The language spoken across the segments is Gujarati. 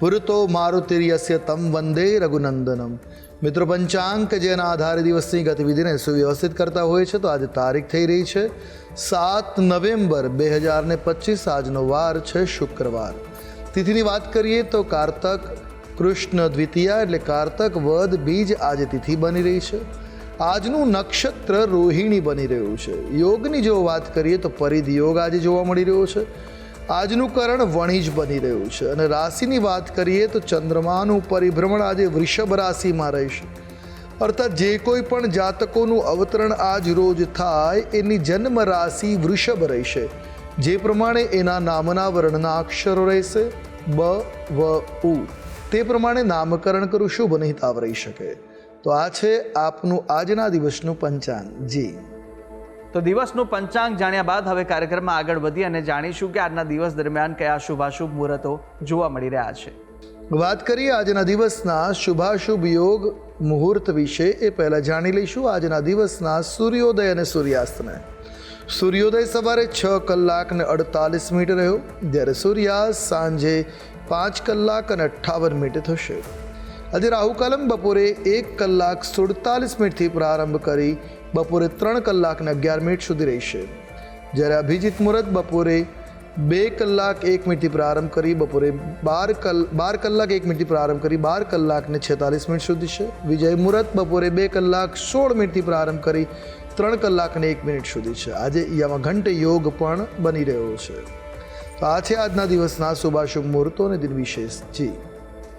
પુરતો મારુતિર્યસ્ય તમ વંદે રઘુનંદનમ મિત્રો પંચાંક જેના આધારે દિવસની ગતિવિધિને સુવ્યવસ્થિત કરતા હોય છે તો આજે તારીખ થઈ રહી છે સાત નવેમ્બર બે હજાર ને પચીસ આજનો વાર છે શુક્રવાર તિથિની વાત કરીએ તો કારતક કૃષ્ણ દ્વિતીયા એટલે કારતક વદ બીજ આજે તિથિ બની રહી છે આજનું નક્ષત્ર રોહિણી બની રહ્યું છે યોગની જો વાત કરીએ તો પરિધ યોગ આજે જોવા મળી રહ્યો છે। આજનું કરણ વણિજ બની રહ્યું છે. અને રાશિની વાત કરીએ તો ચંદ્રમાનું પરિભ્રમણ આજે વૃષભ રાશિમાં રહેશે. અર્થાત જે કોઈ પણ જાતકોનું અવતરણ આજ રોજ થાય, એની જન્મ રાશિ વૃષભ રહેશે. જે પ્રમાણે એના નામના વર્ણના અક્ષરો રહેશે. બ, વ, ઉ. તે પ્રમાણે નામકરણ કરું શુભ નિહિતાવ રહી શકે. તો આ છે આપનું આજના દિવસનું પંચાંગ. જી. તો દિવસનું પંચાંગ જાણ્યા બાદ હવે કાર્યક્રમમાં આગળ વધી અને જાણીશું કે આજના દિવસ દરમિયાન કયા શુભાશુભ મુહૂર્તો જોવા મળી રહ્યા છે. વાત કરીએ આજના દિવસના શુભાશુભ યોગ મુહૂર્ત વિશે એ પહેલાં જાણી લઈશું આજના દિવસના સૂર્યોદય અને સૂર્યાસ્તને. સૂર્યોદય સવારે છ કલાક ને અડતાલીસ મિનિટ રહ્યો, જ્યારે સૂર્યાસ્ત સાંજે પાંચ કલાક અને અઠ્ઠાવન મિનિટ થશે. આજે રાહુકાલમ બપોરે એક કલાક સુડતાલીસ મિનિટથી પ્રારંભ કરી બપોરે ત્રણ કલાકને અગિયાર મિનિટ સુધી રહેશે. જ્યારે અભિજીત મુહૂર્ત બપોરે બે કલાક એક મિનિટથી પ્રારંભ કરી બપોરે બાર કલ, બાર કલાક એક મિનિટથી પ્રારંભ કરી બાર કલાકને છેતાલીસ મિનિટ સુધી છે. વિજય મુહૂર્ત બપોરે બે કલાક સોળ મિનિટથી પ્રારંભ કરી ત્રણ કલાકને એક મિનિટ સુધી છે. આજે યમઘંટ યોગ પણ બની રહ્યો છે. તો આ છે આજના દિવસના શુભાશુભ મુહૂર્તો અને દિન વિશેષ જી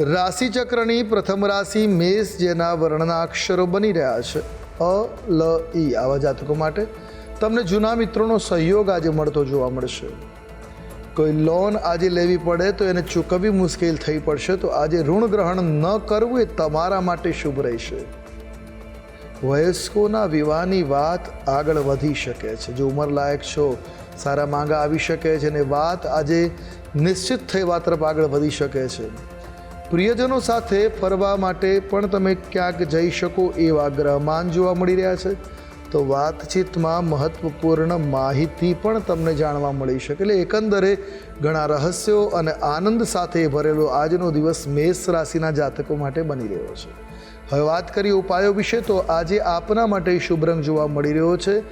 રાશિ ચક્રની પ્રથમ રાશિ મેષ, જેના વર્ણના અક્ષરો બની રહ્યા છે. અ, લ ઈ આવા જાતકો માટે તમને જૂના મિત્રોનો સહયોગ આજે મળતો જોવા મળશે. કોઈ લોન આજે લેવી પડે તો એને ચૂકવવી મુશ્કેલ થઈ પડશે, તો આજે ઋણ ગ્રહણ ન કરવું એ તમારા માટે શુભ રહેશે. વયસ્કોના વિવાહની વાત આગળ વધી શકે છે. જો ઉંમર લાયક છો, સારા માંગા આવી શકે છે અને વાત આજે નિશ્ચિત થઈ વાત તરફ આગળ વધી શકે છે. પ્રિયજનો સાથે ફરવા માટે પણ તમે ક્યાંક જઈ શકો એવા ગ્રહમાન જોવા મળી રહ્યા છે. તો વાતચીતમાં મહત્વપૂર્ણ માહિતી પણ તમને જાણવા મળી શકે. એટલે એકંદરે ઘણા રહસ્યો અને આનંદ સાથે ભરેલો આજનો દિવસ મેષ રાશિના જાતકો માટે બની રહ્યો છે. હવે વાત કરીએ ઉપાયો વિશે, તો આજે આપના માટે શુભ રંગ જોવા મળી રહ્યો છે.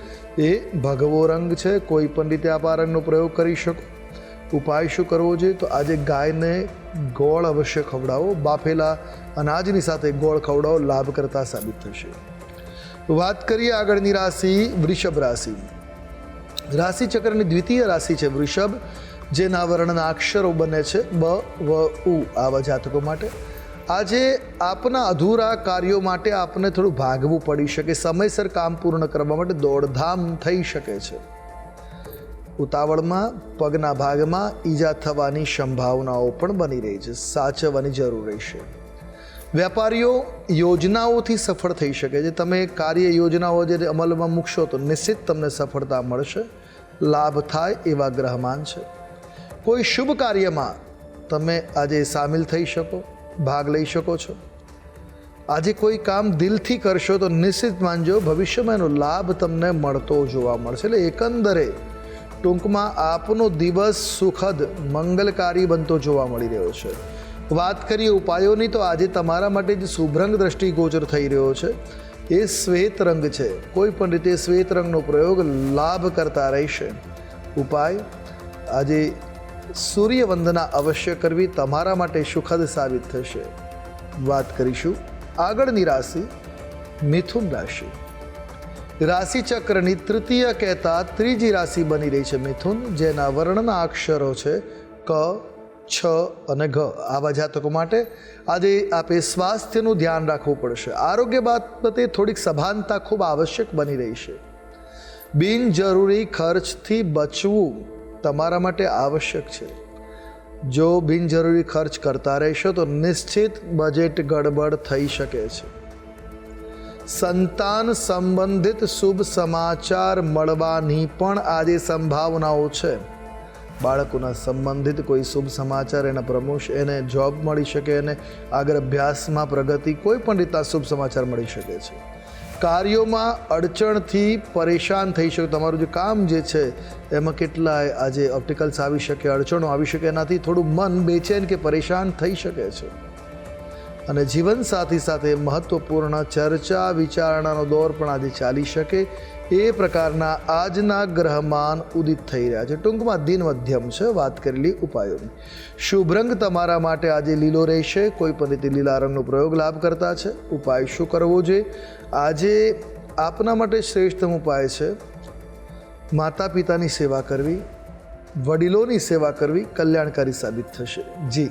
એ ભગવો રંગ છે, કોઈ પણ રીતે આપ આ રંગનો પ્રયોગ કરી શકો. ઉપાય શું કરવો જોઈએ? તો આજે ગાયને ગોળ અવશ્ય ખવડાવો. બાફેલા અનાજની સાથે ગોળ ખવડાવો, લાભ કરતા સાબિત થશે. વાત કરીએ આગળની રાશિ, વૃષભ રાશિ. રાશિ ચક્રની દ્વિતીય રાશિ છે વૃષભ, જેના વર્ણના અક્ષરો બને છે બ, વ, ઉ આવા જાતકો માટે. આજે આપના અધૂરા કાર્યો માટે આપને થોડું ભાગવું પડી શકે. સમયસર કામ પૂર્ણ કરવા માટે દોડધામ થઈ શકે છે. ઉતાવળમાં, પગના ભાગમાં ઈજા થવાની સંભાવનાઓ પણ બની રહી છે, સાચવવાની જરૂર રહેશે. વેપારીઓ યોજનાઓથી સફળ થઈ શકે છે. તમે કાર્ય યોજનાઓ જે અમલમાં મૂકશો તો નિશ્ચિત તમને સફળતા મળશે, લાભ થાય એવા ગ્રહમાન છે. કોઈ શુભ કાર્યમાં તમે આજે સામેલ થઈ શકો, ભાગ લઈ શકો છો. આજે કોઈ કામ દિલથી કરશો તો નિશ્ચિત માનજો, ભવિષ્યમાં એનો લાભ તમને મળતો જોવા મળશે. એટલે એકંદરે ટૂંકમાં આપનો દિવસ સુખદ, મંગલકારી બનતો જોવા મળી રહ્યો છે. વાત કરીએ ઉપાયોની, તો આજે તમારા માટે જે શુભરંગ દ્રષ્ટિગોચર થઈ રહ્યો છે. એ શ્વેત રંગ છે. કોઈ પણ રીતે શ્વેત રંગનો પ્રયોગ લાભ કરતા રહેશે. ઉપાય? આજે સૂર્યવંદના અવશ્ય કરવી તમારા માટે સુખદ સાબિત થશે. વાત કરીશું આગળની રાશિ, મિથુન રાશિ. રાશિ ચક્રની તૃતીય કહેતા ત્રીજી રાશિ બની રહી છે મિથુન, જેના વર્ણના અક્ષરો છે ક, છ અને ઘ. આવા જાતકો માટે આજે આપે સ્વાસ્થ્યનું ધ્યાન રાખવું પડશે. આરોગ્ય બાબતે થોડીક સભાનતા ખૂબ આવશ્યક બની રહી છે. બિનજરૂરી ખર્ચથી બચવું તમારા માટે આવશ્યક છે. જો બિનજરૂરી ખર્ચ કરતા રહેશો તો નિશ્ચિત બજેટ ગડબડ થઈ શકે છે. સંતાન સંબંધિત શુભ સમાચાર મળવાની પણ આજે સંભાવનાઓ છે. બાળકોના સંબંધિત કોઈ શુભ સમાચાર, એના પ્રમોશન એને જોબ મળી શકે, એને આગળ અભ્યાસમાં પ્રગતિ, કોઈ પણ રીતના શુભ સમાચાર મળી શકે છે. કાર્યોમાં અડચણથી પરેશાન થઈ શકે. તમારું જે કામ જે છે, એમાં કેટલાય આજે ઓપ્ટિકલ્સ આવી શકે, અડચણો આવી શકે, એનાથી થોડું મન બેચેન કે પરેશાન થઈ શકે છે. અને જીવનસાથી સાથે મહત્વપૂર્ણ ચર્ચા, વિચારણાનો દોર પણ આજે ચાલી શકે એ પ્રકારના આજના ગ્રહમાન ઉદિત થઈ રહ્યા છે. ટૂંકમાં દિન મધ્યમ છે, વાત કરેલી ઉપાયોની. શુભ રંગ તમારા માટે આજે લીલો રહેશે, કોઈ પણ રીતે લીલા રંગનો પ્રયોગ લાભ કરતા છે. ઉપાય શું કરવો જોઈએ? આજે આપના માટે શ્રેષ્ઠતમ ઉપાય છે માતા પિતાની સેવા કરવી, વડીલોની સેવા કરવી, કલ્યાણકારી સાબિત થશે. જી.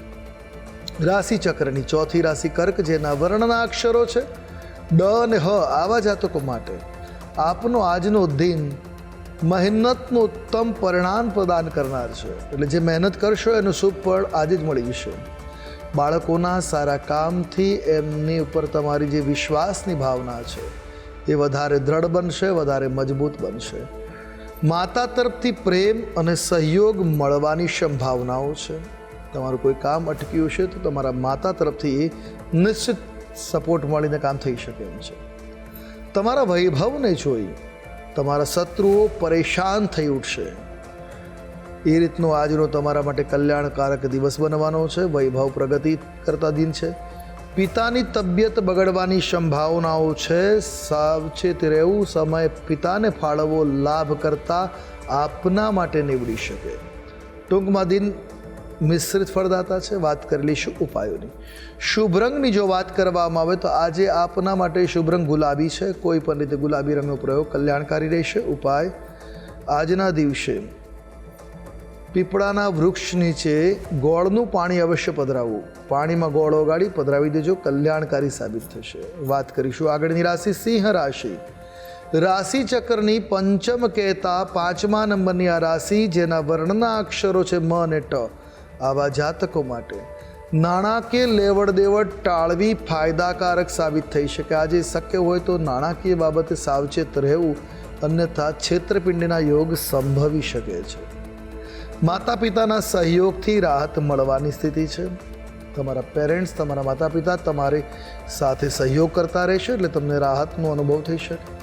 રાશિ ચક્રની ચોથી રાશિ કર્ક, જેના વર્ણના અક્ષરો છે, ડ અને હ આવા જાતકો માટે આપનો આજનો દિન મહેનતનું ઉત્તમ પરિણામ પ્રદાન કરનાર છે. એટલે જે મહેનત કરશો એનું શુભ ફળ આજે જ મળી જશે. બાળકોના સારા કામથી એમની ઉપર તમારી જે વિશ્વાસની ભાવના છે, એ વધારે દ્રઢ બનશે, વધારે મજબૂત બનશે. માતા તરફથી પ્રેમ અને સહયોગ મળવાની સંભાવનાઓ છે. તમારું કોઈ કામ અટક્યું છે તો તમારા માતા તરફથી નિશ્ચિત સપોર્ટ મળીને કામ થઈ શકે એમ છે. તમારા વૈભવને જોઈ તમારા શત્રુઓ પરેશાન થઈ ઉઠશે. એ રીતનો આજનો તમારા માટે કલ્યાણકારક દિવસ બનવાનો છે. વૈભવ પ્રગતિ કરતા દિન છે. પિતાની તબિયત બગડવાની સંભાવનાઓ છે. સાવચેત રહેવું, સમય પિતાને ફાળવો લાભ કરતા આપના માટે નીવડી શકે. ટૂંકમાં દિન મિશ્રિત ફળદાતા છે, વાત કરી લઈશું ઉપાયોની. શુભ રંગની જો વાત કરવામાં આવે તો આજે આપના માટે શુભ રંગ ગુલાબી છે. કોઈ પણ રીતે ગુલાબી રંગનો પ્રયોગ કલ્યાણકારી રહેશે. ઉપાય, આજના દિવસે પીપળાના વૃક્ષ નીચે ગોળનું પાણી અવશ્ય પધરાવવું. પાણીમાં ગોળ ઓગાળી પધરાવી દેજો. કલ્યાણકારી સાબિત થશે. વાત કરીશું આગળની રાશિ સિંહ રાશિ. રાશિ ચક્રની પંચમ કહેતા પાંચમા નંબરની આ રાશિ, જેના વર્ણના અક્ષરો છે મ અને ટ. આવા જાતકો માટે. નાણાકીય લેવડ દેવડ ટાળવી ફાયદાકારક સાબિત થઈ શકે. આજે શક્ય હોય તો નાણાકીય બાબતે સાવચેત રહેવું અન્યથા છેતરપિંડીના યોગ સંભવી શકે છે. માતા પિતાના સહયોગથી રાહત મળવાની સ્થિતિ છે. તમારા પેરેન્ટ્સ, તમારા માતા પિતા તમારી સાથે સહયોગ કરતા રહેશે એટલે તમને રાહતનો અનુભવ થઈ શકે.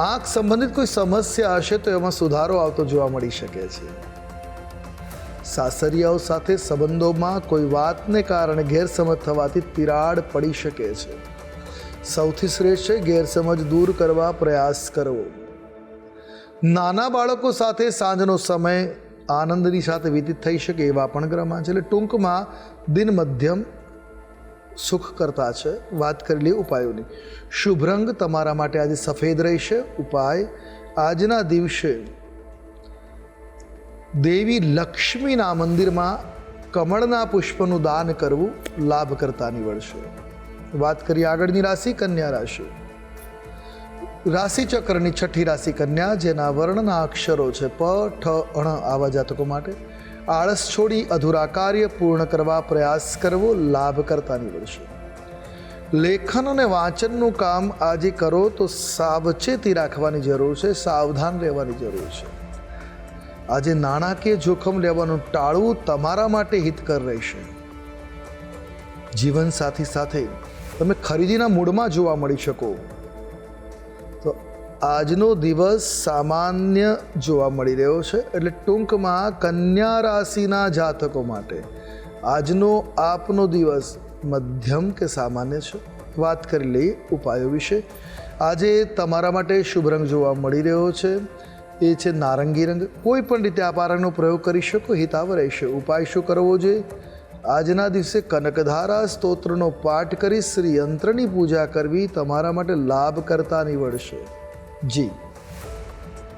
આંખ સંબંધિત કોઈ સમસ્યા હશે તો એમાં સુધારો આવતો જોવા મળી શકે છે. સાસરિયાઓ સાથે સંબંધોમાં કોઈ વાતને કારણે ગેરસમજ થવાથી તિરાડ પડી શકે છે. સૌથી શ્રેષ્ઠ ગેરસમજ દૂર કરવા પ્રયાસ કરવો. નાના બાળકો સાથે સાંજનો સમય આનંદની સાથે વ્યતીત થઈ શકે એવા પણ ગ્રહમાં છે. એટલે ટૂંકમાં દિન મધ્યમ સુખ કરતા છે. વાત કરી લઈએ ઉપાયોની. શુભ રંગ તમારા માટે આજે સફેદ રહેશે. ઉપાય, આજના દિવસે દેવી લક્ષ્મીના મંદિરમાં કમળના પુષ્પનું દાન કરવું લાભ કરતા નીવડશે. વાત કરીએ આગળની રાશિ, કન્યા રાશિ. રાશિ ચક્રની છઠ્ઠી રાશિ કન્યા, જેના વર્ણના અક્ષરો છે પ, ઠ, અણ આવા જાતકો માટે. આળસ છોડી અધૂરા કાર્ય પૂર્ણ કરવા પ્રયાસ કરવો લાભ કરતા નીવડશે. લેખન અને વાંચનનું કામ આજે કરો તો સાવચેતી રાખવાની જરૂર છે, સાવધાન રહેવાની જરૂર છે. આજે નાણાકીય જોખમ લેવાનું ટાળવું તમારા માટે હિતકર રહેશે. જીવન સાથી સાથે તમે ખરીદીના મૂડમાં જોવા મળી શકો. તો આજનો દિવસ સામાન્ય જોવા મળી રહ્યો છે, એટલે ટૂંકમાં કન્યા રાશિના જાતકો માટે. આજનો આપનો દિવસ મધ્યમ કે સામાન્ય છે? વાત કરી લઈએ ઉપાયો વિશે. આજે તમારા માટે શુભ રંગ જોવા મળી રહ્યો છે. એ છે નારંગી રંગ. કોઈ પણ રીતે આ પારંગનો પ્રયોગ કરી શકો હિતાવ રહેશે. ઉપાય શું કરવો જોઈએ? આજના દિવસે કનકધારા સ્તોત્રનો પાઠ કરી શ્રી યંત્રની પૂજા કરવી તમારા માટે લાભ કરતા નીવડશે. જી.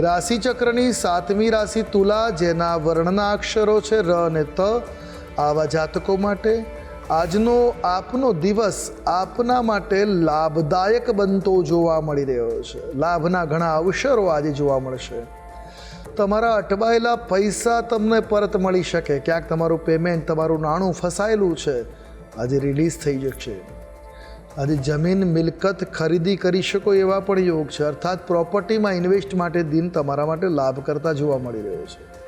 રાશિ ચક્રની સાતમી રાશિ તુલા, જેના વર્ણના અક્ષરો છે ર અને ત, આવા જાતકો માટે આજનો આપનો દિવસ આપના માટે લાભદાયક બનતો જોવા મળી રહ્યો છે. લાભના ઘણા અવસરો આજે જોવા મળશે. તમારા અટવાયેલા પૈસા તમને પરત મળી શકે. ક્યાંક તમારું પેમેન્ટ તમારું નાણું ફસાયેલું છે. આજે રિલીઝ થઈ જશે. આજે જમીન, મિલકત ખરીદી કરી શકો એવા પણ યોગ છે. અર્થાત પ્રોપર્ટીમાં ઇન્વેસ્ટ માટે દિન તમારા માટે લાભ કરતા જોવા મળી રહ્યો છે.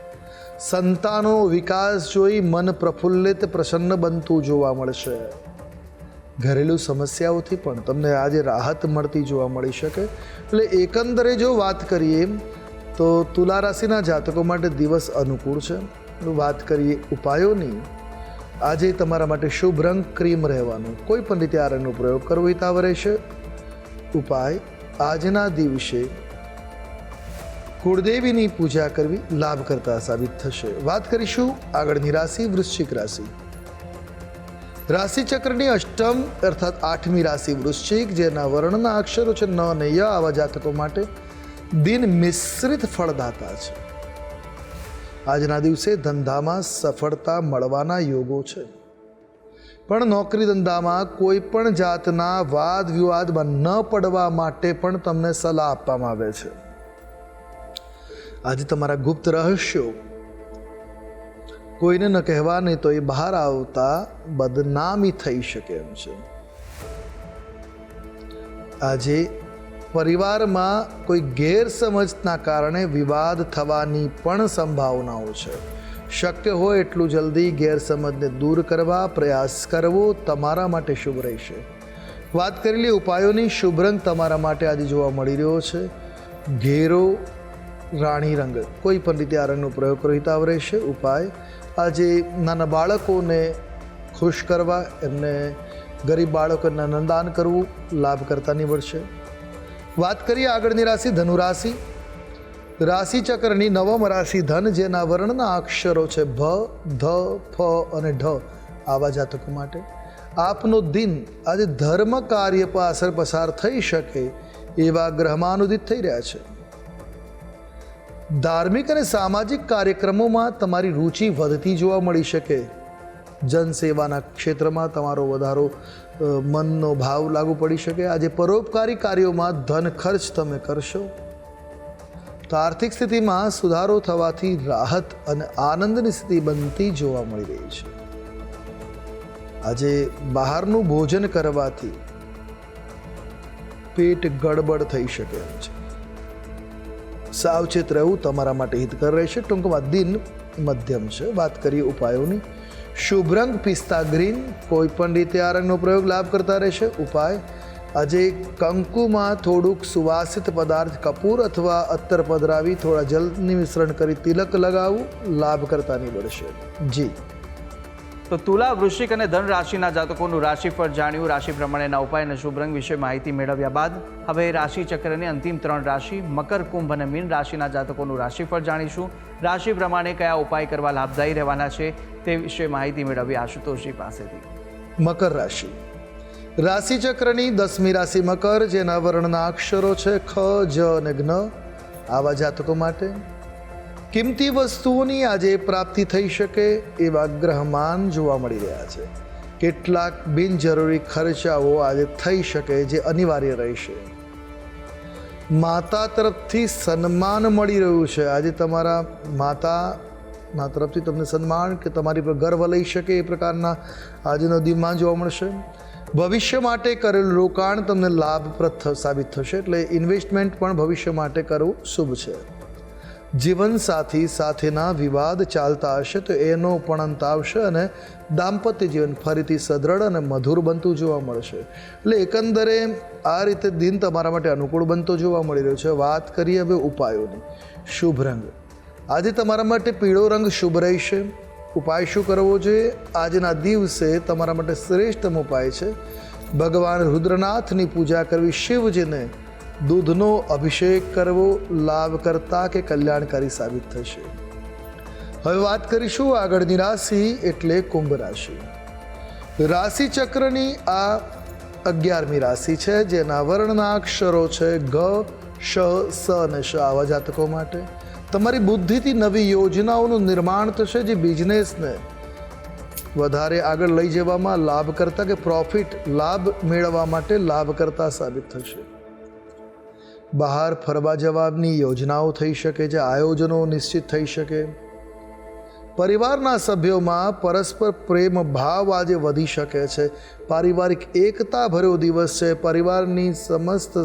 સંતાનો વિકાસ જોઈ મન પ્રફુલ્લિત, પ્રસન્ન બનતું જોવા મળશે. ઘરેલું સમસ્યાઓથી પણ તમને આજે રાહત મળતી જોવા મળી શકે. એટલે એકંદરે જો વાત કરીએ, તો તુલા રાશિના જાતકો માટે દિવસ અનુકૂળ છે. વાત કરીએ ઉપાયોની આજે તમારા માટે શુભ રંગ ક્રીમ રહેવાનું. કોઈ પણ રીતે આ રંગનો પ્રયોગ કરવો હિતાવ રહેશે. ઉપાય, આજના દિવસે કુળદેવીની પૂજા કરવી લાભ કરતા સાબિત થશે. વાત કરીશું આગળની રાશિ, વૃશ્ચિક રાશિ. રાશિ ચક્રની અષ્ટમ, અર્થાત આઠમી રાશિ વૃશ્ચિક, જેના વર્ણના અક્ષરો છે ન અને ય આવા જાતકો માટે દિન મિશ્રિત ફળદાતા છે. આજના દિવસે ધંધામાં સફળતા મળવાના યોગો છે. પણ નોકરી ધંધામાં કોઈ પણ જાતના વાદ વિવાદમાં ન પડવા માટે પણ તમને સલાહ આપવામાં આવે છે. આજે તમારા ગુપ્ત રહસ્યો. કોઈને ન કહેવા, નહીં તો એ બહાર આવતા બદનામી થઈ શકે એમ છે. આજે પરિવારમાં કોઈ ગેરસમજના કારણે વિવાદ થવાની પણ સંભાવનાઓ છે. શક્ય હોય એટલું જલ્દી ગેરસમજને દૂર કરવા પ્રયાસ કરવો તમારા માટે શુભ રહેશે. વાત કરેલી ઉપાયોની શુભ રંગ તમારા માટે આજે જોવા મળી રહ્યો છે. ઘેરો, રાણી રંગ, કોઈ પણ રીતે આ રંગનો પ્રયોગ કરો હિતાવ રહેશે. ઉપાય, આજે નાના બાળકોને ખુશ કરવા, એમને ગરીબ બાળકોને નંદાન કરવું લાભકર્તા નીવડશે. વાત કરીએ આગળની રાશિ, ધનુ રાશિ. રાશિચક્રની નવમ રાશિ ધન, જેના વર્ણના અક્ષરો છે ભ, ધ, ફ અને ઢ આવા જાતકો માટે. આપનો દિન આજે ધર્મ કાર્ય પાછળ પસાર થઈ શકે એવા ગ્રહમાં અનુદિત થઈ રહ્યા છે. ધાર્મિક અને સામાજિક કાર્યક્રમોમાં તમારી રુચિ વધતી જોવા મળી શકે. જનસેવાના ક્ષેત્રમાં તમારો વધારો મનનો ભાવ લાગુ પડી શકે. આજે પરોપકારી કાર્યોમાં ધન ખર્ચ તમે કરશો. તો આર્થિક સ્થિતિમાં સુધારો થવાથી રાહત અને આનંદની સ્થિતિ બનતી જોવા મળી રહી છે. આજે બહારનું ભોજન કરવાથી પેટ ગડબડ થઈ શકે એમ છે. સાવચેત રહેવું તમારા માટે હિતકર રહેશે. ટૂંકમાં દિન મધ્યમ છે. વાત કરીએ ઉપાયોની. શુભ રંગ, પિસ્તા ગ્રીન કોઈ પણ રીતે આ રંગનો પ્રયોગ લાભ કરતા રહેશે. ઉપાય, આજે કંકુમાં થોડુંક સુવાસિત પદાર્થ કપૂર અથવા અત્તર પધરાવી થોડા જલની મિશ્રણ કરી તિલક લગાવવું લાભ કરતા નીવડશે. જી. તો તુલા, વૃશ્ચિક અને ધન રાશિના જાતકોનું રાશિફળ જાણ્યું. રાશિ પ્રમાણેના ઉપાય અને શુભ રંગ વિશે માહિતી મેળવ્યા બાદ હવે રાશિ ચક્રની અંતિમ ત્રણ રાશિ, મકર, કુંભ અને મીન રાશિના જાતકોનું રાશિફળ જાણીશું. રાશિ પ્રમાણે કયા ઉપાય કરવા લાભદાયી રહેવાના છે? તે વિશે માહિતી મેળવી આશુતોષજી પાસેથી. મકર રાશિ. રાશિચક્રની દસમી રાશિ મકર, જેના વર્ણના અક્ષરો છે ખ, જ અને જ્ઞ આવા જાતકો માટે કિંમતી વસ્તુઓની આજે પ્રાપ્તિ થઈ શકે એવા ગ્રહમાન જોવા મળી રહ્યા છે. કેટલાક બિનજરૂરી ખર્ચાઓ આજે થઈ શકે જે અનિવાર્ય રહેશે. માતા તરફથી સન્માન મળી રહ્યું છે. આજે તમારા માતા ના તરફથી તમને સન્માન કે તમારી પર ગર્વ લઈ શકે એ પ્રકારના આજનો દિનમાં જોવા મળશે. ભવિષ્ય માટે કરેલું રોકાણ તમને લાભપ્રદ સાબિત થશે એટલે ઇન્વેસ્ટમેન્ટ પણ ભવિષ્ય માટે કરવું શુભ છે. જીવનસાથી સાથેના વિવાદ ચાલતા હશે તો એનો પણ અંત આવશે અને દાંપત્ય જીવન ફરીથી સદ્રઢ અને મધુર બનતું જોવા મળશે. એટલે એકંદરે આ રીતે દિન તમારા માટે અનુકૂળ બનતો જોવા મળી રહ્યો છે. વાત કરીએ હવે ઉપાયોની. શુભ રંગ. આજે તમારા માટે પીળો રંગ શુભ રહેશે. ઉપાય શું કરવો જોઈએ? આજના દિવસે તમારા માટે શ્રેષ્ઠતમ ઉપાય છે. ભગવાન રુદ્રનાથની પૂજા કરવી શિવજીને દૂધનો અભિષેક કરવો લાભકર્તા કે કલ્યાણકારી સાબિત થશે. હવે વાત કરીશું આગળની રાશિ એટલે કુંભ રાશિ. રાશિ ચક્રની આ અગિયારમી રાશિ છે, જેના વર્ણના અક્ષરો છે, ગ, શ, સ અને શ આવા જાતકો માટે. તમારી બુદ્ધિથી નવી યોજનાઓનું નિર્માણ થશે જે બિઝનેસને વધારે આગળ લઈ જવામાં લાભ કરતા કે પ્રોફિટ લાભ મેળવવા માટે લાભ કરતા સાબિત થશે. બહાર ફરવા જવાની યોજનાઓ થઈ શકે છે, આયોજનો નિશ્ચિત થઈ શકે. પરિવારના સભ્યોમાં પરસ્પર પ્રેમ ભાવ આજે વધી શકે છે. પારિવારિક એકતા ભર્યો દિવસ છે. પરિવારની સમસ્ત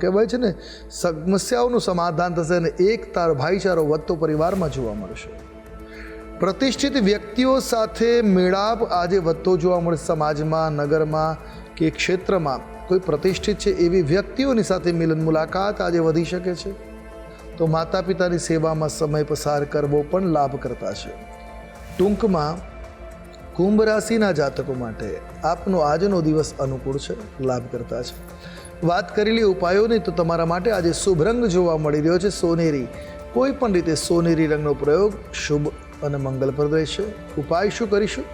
કહેવાય છે ને, સમસ્યાઓનું સમાધાન થશે અને એકતા ભાઈચારો વધતો પરિવારમાં જોવા મળશે. પ્રતિષ્ઠિત વ્યક્તિઓ સાથે મેળાપ આજે વધતો જોવા મળે. સમાજમાં, નગરમાં કે ક્ષેત્રમાં કોઈ પ્રતિષ્ઠિત છે એવી વ્યક્તિઓની સાથે મિલન મુલાકાત આજે વધી શકે છે. તો માતા પિતાની સેવામાં સમય પસાર કરવો પણ લાભ કરતા છે. ટૂંકમાં, કુંભ રાશિના જાતકો માટે આપનો આજનો દિવસ અનુકૂળ છે લાભ કરતા છે. વાત કરેલી ઉપાયોની તો તમારા માટે આજે શુભ રંગ જોવા મળી રહ્યો છે. સોનેરી, કોઈ પણ રીતે સોનેરી રંગનો પ્રયોગ શુભ અને મંગલપ્રદ રહેશે. ઉપાય શું કરીશું?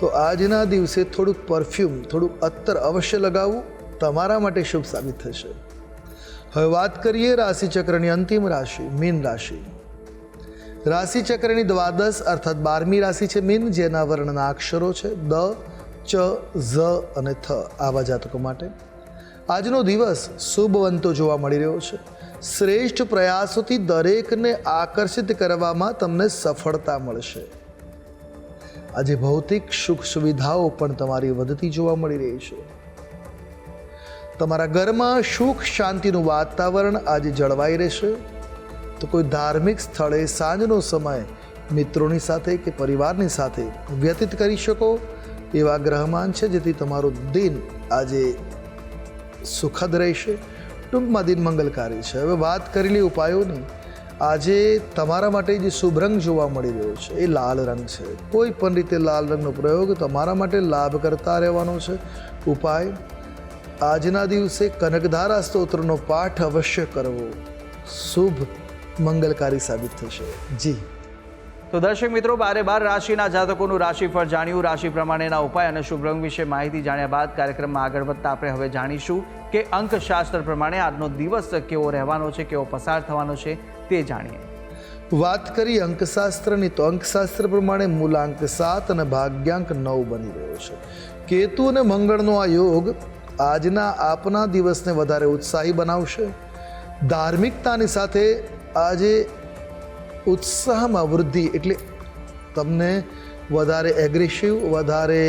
તો આજના દિવસે થોડુંક પરફ્યુમ થોડુંક અત્તર અવશ્ય લગાવવું તમારા માટે શુભ સાબિત થશે. હવે વાત કરીએ રાશિચક્રની અંતિમ રાશિ, મીન રાશિ. રાશિચક્રની દ્વાદશ અર્થાત બારમી રાશિ છે મીન, જેના વર્ણના અક્ષરો છે દ, ચ, ઝ અને થ આવા જાતકો માટે. આજનો દિવસ શુભવંતો જોવા મળી રહ્યો છે. શ્રેષ્ઠ પ્રયાસોથી દરેકને આકર્ષિત કરવામાં તમને સફળતા મળશે. આજે ભૌતિક સુખ સુવિધાઓ પણ તમારી વધતી જોવા મળી રહી છે. તમારા ઘરમાં સુખ શાંતિનું વાતાવરણ આજે જળવાઈ રહેશે? તો કોઈ ધાર્મિક સ્થળે સાંજનો સમય મિત્રોની સાથે કે પરિવારની સાથે વ્યતીત કરી શકો? એવા ગ્રહમાન છે જેથી તમારું દિન આજે સુખદ રહેશે. ટૂંકમાં દિન મંગલકારી છે. હવે વાત કરેલી ઉપાયોની. આજે તમારા માટે જે શુભ રંગ જોવા મળી રહ્યો છે એ લાલ રંગ છે. કોઈ પણ રીતે લાલ રંગનો પ્રયોગ તમારા માટે લાભ કરતા રહેવાનો છે. ઉપાય? આજના દિવસે કનકધારા સ્તોત્રનો પાઠ અવશ્ય કરવો. શુભ મંગલકારી સાબિત થશે. જી. તો દર્શક મિત્રો બારે બાર રાશિના જાતકોનું રાશિફળ જાણ્યું. રાશિ પ્રમાણેના ઉપાય અને શુભ રંગ વિશે માહિતી જાણ્યા બાદ કાર્યક્રમમાં આગળ વધતા આપણે હવે જાણીશું કે અંકશાસ્ત્ર પ્રમાણે આજનો દિવસ કેવો રહેવાનો છે કેવો પસાર થવાનો છે તે જાણીએ. વાત કરી અંકશાસ્ત્રની તો અંકશાસ્ત્ર પ્રમાણે મૂલાંક સાત અને ભાગ્યાંક નવ બની રહ્યો છે. કેતુ અને મંગળનો આ યોગ આજના આપના દિવસને વધારે ઉત્સાહી બનાવશે. ધાર્મિકતાની સાથે આજે ઉત્સાહમાં વૃદ્ધિ એટલે તમને વધારે એગ્રેસિવ વધારે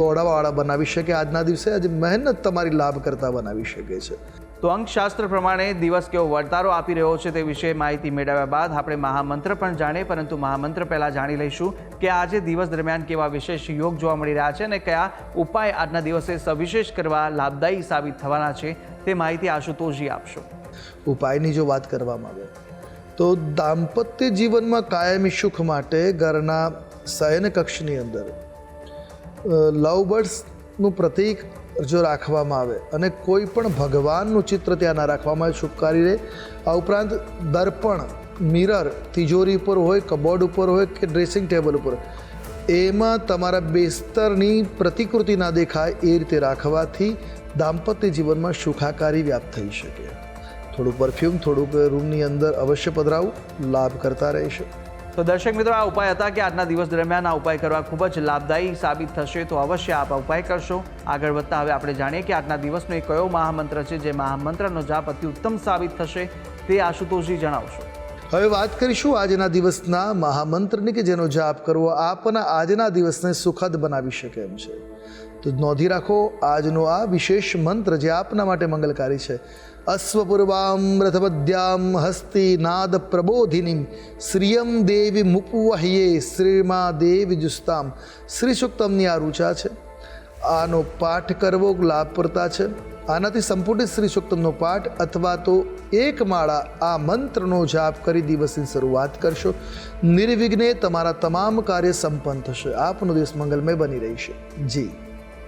દોડાવાળા બનાવી શકે. આજના દિવસે આજે મહેનત તમારી લાભ કરતા બનાવી શકે છે. તો અંકશાસ્ત્ર પ્રમાણે દિવસ કેવો વર્તારો આપી રહ્યો છે તે વિશે માહિતી મેળવ્યા બાદ આપણે મહામંત્ર પણ જાણીએ, પરંતુ મહામંત્ર પહેલાં જાણી લઈશું કે આજે દિવસ દરમિયાન કેવા વિશેષ યોગ જોવા મળી રહ્યા છે અને કયા ઉપાય આજના દિવસે સવિશેષ કરવા લાભદાયી સાબિત થવાના છે તે માહિતી આશુતોષજી આપશો. ઉપાયની જો વાત કરવામાં આવે, તો દાંપત્ય જીવનમાં કાયમી સુખ માટે ઘરના શયન કક્ષની અંદર લવ બર્ડ્સનું પ્રતીક જો રાખવામાં આવે અને કોઈ પણ ભગવાનનું ચિત્ર ત્યાં ના રાખવામાં આવે શુભકારી રહે. આ ઉપરાંત દર્પણ મિરર તિજોરી ઉપર હોય, કબોર્ડ ઉપર હોય કે ડ્રેસિંગ ટેબલ ઉપર એમાં તમારા બેસ્તરની પ્રતિકૃતિ ના દેખાય એ રીતે રાખવાથી દાંપત્ય જીવનમાં સુખાકારી વ્યાપ્ત થઈ શકે. થોડું પરફ્યુમ થોડુંક રૂમની અંદર અવશ્ય પધરાવું, લાભ કરતા રહેશે. તો દર્શક મિત્રો, આ ઉપાય હતા કે આજના દિવસ દરમિયાન આ ઉપાય કરવા ખૂબ જ લાભદાયી સાબિત થશે. તો અવશ્ય આપ ઉપાય કરશો. આગળ વધતા હવે આપણે જાણીએ કે આજના દિવસનો એ કયો મહામંત્ર છે જે મહામંત્રનો જાપ અતિ ઉત્તમ સાબિત થશે તે આશુતોષજી જણાવશો. હવે વાત કરીશું આજના દિવસના મહામંત્રની કે જેનો જાપ કરવો આપના આજના દિવસને સુખદ બનાવી શકે એમ છે. તો નોંધી રાખો, આજનો આ વિશેષ મંત્ર જે આપના માટે મંગલકારી છે અશ્વપૂર્વામ રથપદ્યામ હસ્તી નાદ પ્રબોધિનીમ શ્રિયમ દેવી મુપવહ્યે શ્રીમા દેવી જુસ્તામ શ્રી સુક્તમની આ રૂચા છે આનો પાઠ કરવો લાભપ્રતા છે આનાથી સંપૂર્ણ શ્રી સુક્તમનો પાઠ અથવા તો એક માળા આ મંત્રનો જાપ કરી દિવસની શરૂઆત કરશો નિર્વિઘ્ને તમારા તમામ કાર્ય સંપન્ન થશે આપનો દિવસ મંગલમય બની રહેશે જી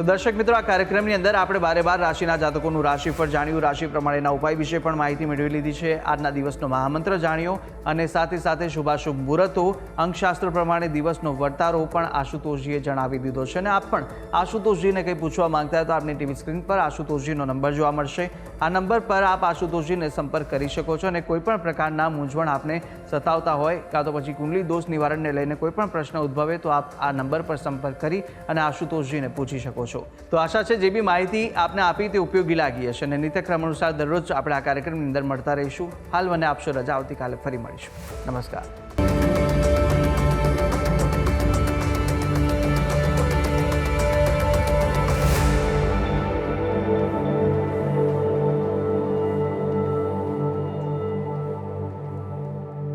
તો દર્શક મિત્રો, આ કાર્યક્રમની અંદર આપણે બારે બાર રાશિના જાતકોનું રાશિફળ જાણ્યું. રાશિ પ્રમાણેના ઉપાય વિશે પણ માહિતી મેળવી લીધી છે. આજના દિવસનો મહામંત્ર જાણ્યો અને સાથે સાથે શુભાશુભ મુહૂર્તો, અંકશાસ્ત્ર પ્રમાણે દિવસનો વર્તારો પણ આશુતોષજીએ જણાવી દીધો છે. અને આપ પણ આશુતોષજીને કંઈ પૂછવા માંગતા તો આપની ટીવી સ્ક્રીન પર આશુતોષજીનો નંબર જોવા મળશે. આ નંબર પર આપ આશુતોષજીને સંપર્ક કરી શકો છો અને કોઈપણ પ્રકારના મૂંઝવણ આપને સતાવતા હોય કાં તો પછી કુંડલી દોષ નિવારણને લઈને કોઈપણ પ્રશ્ન ઉદ્ભવે તો આપ આ નંબર પર સંપર્ક કરી અને આશુતોષજીને પૂછી શકો છો. તો આશા છે, જે બી માહિતી આપને આપી તે ઉપયોગી લાગી હશે. અને નિત્યક્રમ અનુસાર દરરોજ આપણે આ કાર્યક્રમની અંદર મળતા રહીશું. હાલ મને આપશો રજા. આવતીકાલે ફરી મળીશું. નમસ્કાર.